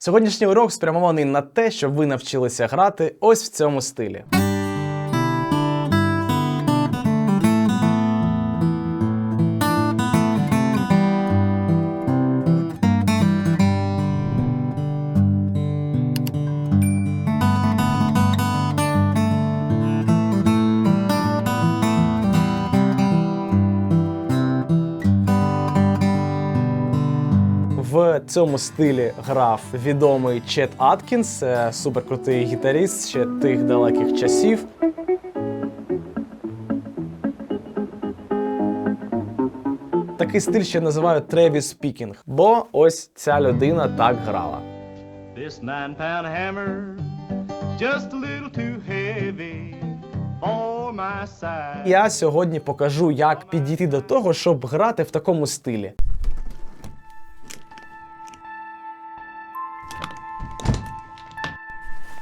Сьогоднішній урок спрямований на те, щоб ви навчилися грати ось в цьому стилі. В цьому стилі грав відомий Чет Аткінс, е, суперкрутий гітаріст ще тих далеких часів. Такий стиль ще називають Тревіс Пікінг, бо ось ця людина так грала. This nine pound hammer, just a little too heavy for my size. Я сьогодні покажу, як підійти до того, щоб грати в такому стилі.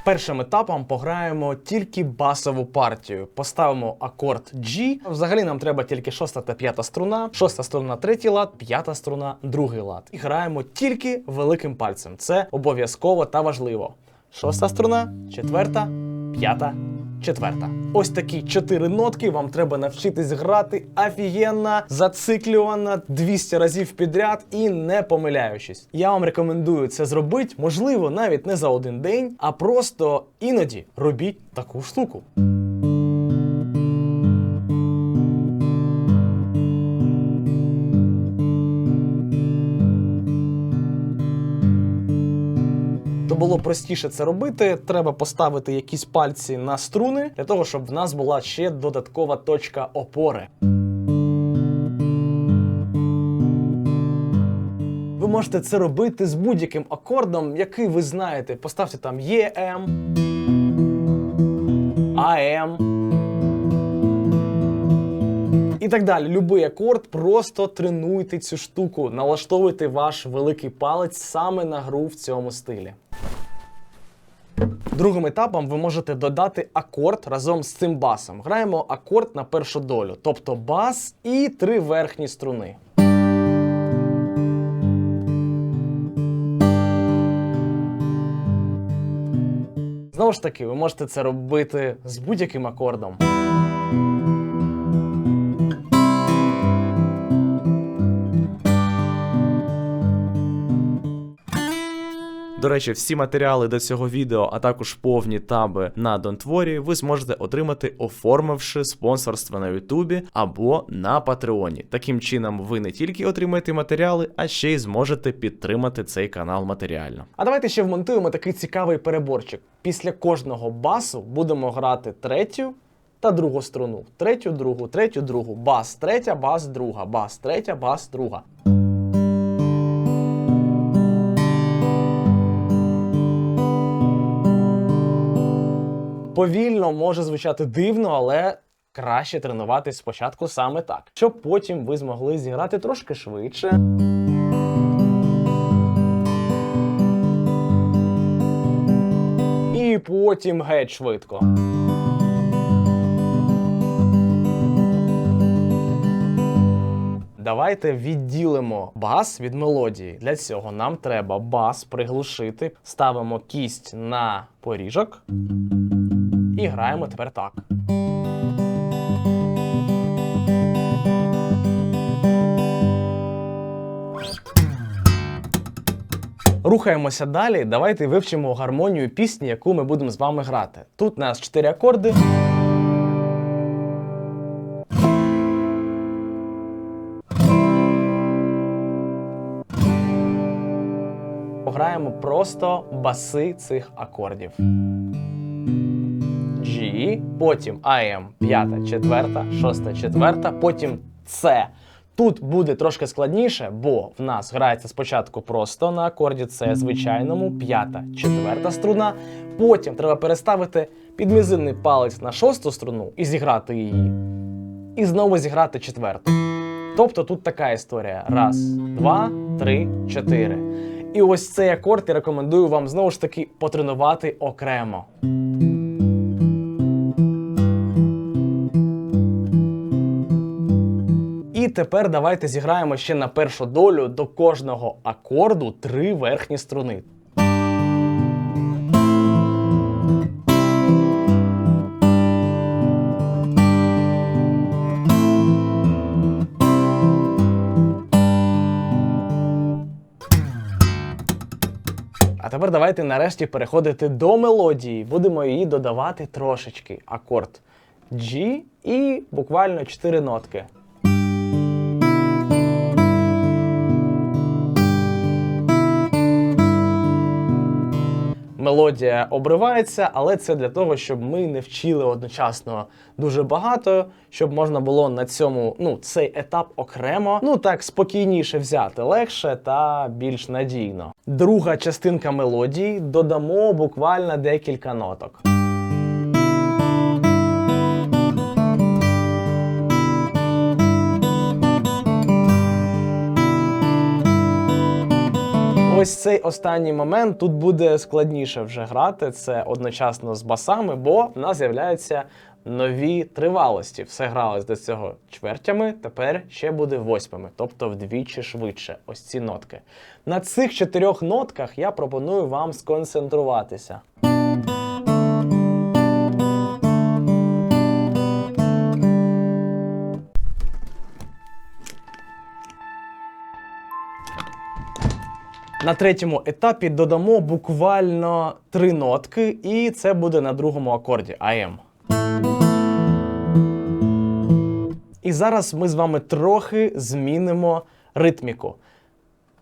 Першим етапом пограємо тільки басову партію. Поставимо акорд G. Взагалі нам треба тільки шоста та п'ята струна, шоста струна третій лад, п'ята струна другий лад. І граємо тільки великим пальцем. Це обов'язково та важливо. Шоста струна, четверта, п'ята, четверта. Ось такі чотири нотки вам треба навчитись грати офігенно, зациклювано 200 разів підряд і не помиляючись. Я вам рекомендую це зробити, можливо, навіть не за один день, а просто іноді робіть таку штуку. То було простіше це робити. Треба поставити якісь пальці на струни для того, щоб в нас була ще додаткова точка опори. Ви можете це робити з будь-яким акордом, який ви знаєте. Поставте там ЕМ, АМ. І так далі. Любий акорд, просто тренуйте цю штуку, налаштовуйте ваш великий палець саме на гру в цьому стилі. Другим етапом ви можете додати акорд разом з цим басом. Граємо акорд на першу долю, тобто бас і три верхні струни. Знову ж таки, ви можете це робити з будь-яким акордом. До речі, всі матеріали до цього відео, а також повні таби на Донтворі, ви зможете отримати, оформивши спонсорство на Ютубі або на Патреоні. Таким чином, ви не тільки отримаєте матеріали, а ще й зможете підтримати цей канал матеріально. А давайте ще вмонтуємо такий цікавий переборчик. Після кожного басу будемо грати третю. Та другу струну. Третю, другу, третю, другу. Бас, третя, бас, друга, бас, третя, бас, друга. Повільно може звучати дивно, але краще тренуватись спочатку саме так, щоб потім ви змогли зіграти трошки швидше. І потім геть швидко. Давайте відділимо бас від мелодії. Для цього нам треба бас приглушити. Ставимо кість на поріжок і граємо тепер так. Рухаємося далі. Давайте вивчимо гармонію пісні, яку ми будемо з вами грати. Тут у нас чотири акорди. Пограємо просто баси цих акордів. Потім AM, п'ята, четверта, шоста, четверта, потім C. Тут буде трошки складніше, бо в нас грається спочатку просто на акорді С звичайному, п'ята, четверта струна. Потім треба переставити підмізинний палець на шосту струну і зіграти її. І знову зіграти четверту. Тобто тут така історія: раз, два, три, чотири. І ось цей акорд я рекомендую вам знову ж таки потренувати окремо. тепер давайте зіграємо ще на першу долю до кожного акорду три верхні струни. А тепер давайте нарешті переходити до мелодії. Будемо її додавати трошечки. Акорд G і буквально 4 нотки. Мелодія обривається, але це для того, щоб ми не вчили одночасно дуже багато, щоб можна було на цьому ну цей етап окремо, ну так спокійніше взяти, легше та більш надійно. Друга частинка мелодії додамо буквально декілька ноток. Ось цей останній момент тут буде складніше вже грати. Це одночасно з басами, бо в нас з'являються нові тривалості. Все гралось до цього чвертями, тепер ще буде восьмими, тобто вдвічі швидше. Ось ці нотки. На цих чотирьох нотках я пропоную вам сконцентруватися. На третьому етапі додамо буквально три нотки, і це буде на другому акорді AM. І зараз ми з вами трохи змінимо ритміку.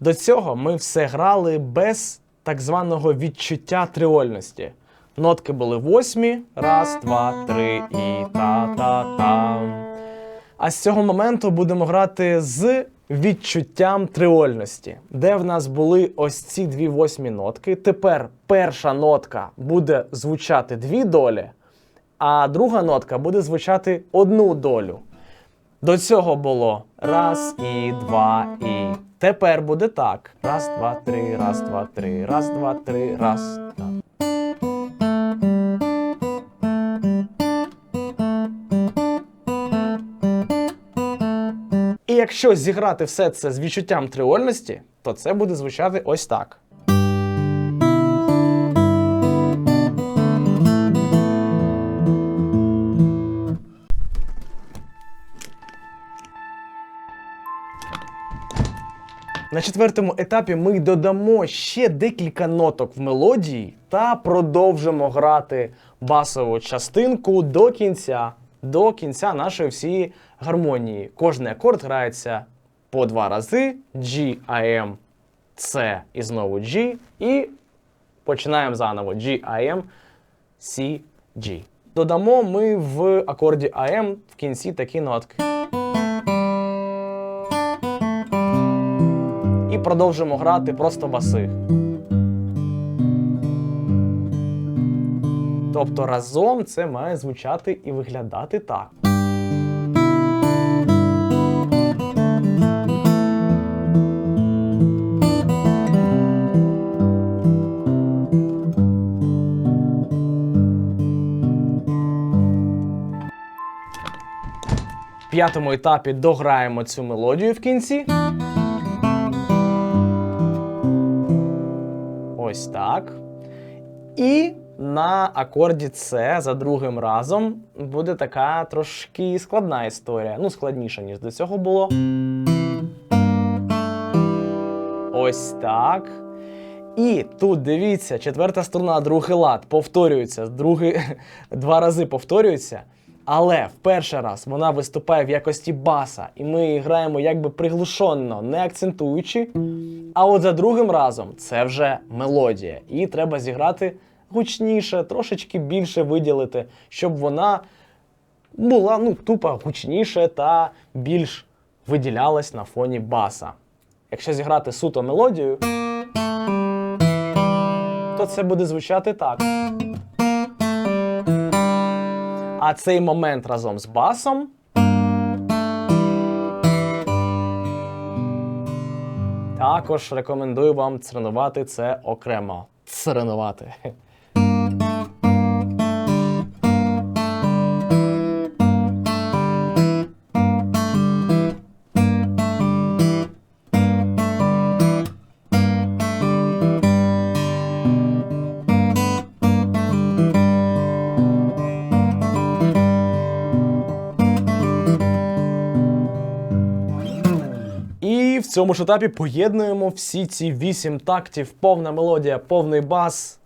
До цього ми все грали без так званого відчуття триольності. Нотки були восьмі, раз, два, три і та-та-там. А з цього моменту будемо грати з відчуттям триольності, де в нас були ось ці дві восьмі нотки. Тепер перша нотка буде звучати дві долі, а друга нотка буде звучати одну долю. До цього було раз і два і. Тепер буде так. Раз, два, три, раз, два, три, раз, два, три, раз. Якщо зіграти все це з відчуттям триольності, то це буде звучати ось так. На четвертому етапі ми додамо ще декілька ноток в мелодії та продовжимо грати басову частинку до кінця, до кінця нашої всієї гармонії. Кожний акорд грається по два рази: G, AM, C і знову G. І починаємо заново G, AM, C, G. Додамо ми в акорді AM в кінці такі нотки. І продовжимо грати просто баси. Тобто разом це має звучати і виглядати так. П'ятому етапі дограємо цю мелодію в кінці. Ось так. І на акорді С за другим разом буде така трошки складна історія. Ну, складніша, ніж до цього було. Ось так. І тут дивіться, четверта струна, другий лад повторюється, другий, два рази повторюється. Але в перший раз вона виступає в якості баса, і ми її граємо якби приглушенно, не акцентуючи. А от за другим разом це вже мелодія. І треба зіграти гучніше, трошечки більше виділити, щоб вона була ну, тупо гучніше та більш виділялась на фоні баса. Якщо зіграти суто мелодію, то це буде звучати так. А цей момент разом з басом. Також рекомендую вам тренувати це окремо. Тренувати. Цьому ж етапі поєднуємо всі ці вісім тактів, повна мелодія, повний бас.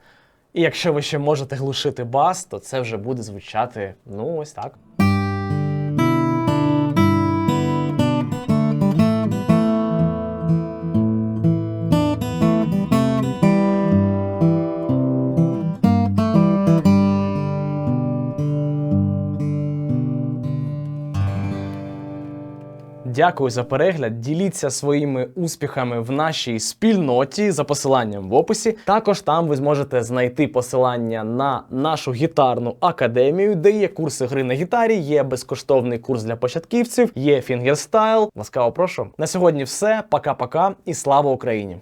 І якщо ви ще можете глушити бас, то це вже буде звучати ну ось так. Дякую за перегляд. Діліться своїми успіхами в нашій спільноті за посиланням в описі. Також там ви зможете знайти посилання на нашу гітарну академію, де є курси гри на гітарі, є безкоштовний курс для початківців, є фінгерстайл. Ласкаво прошу. На сьогодні все. Пока-пока і слава Україні!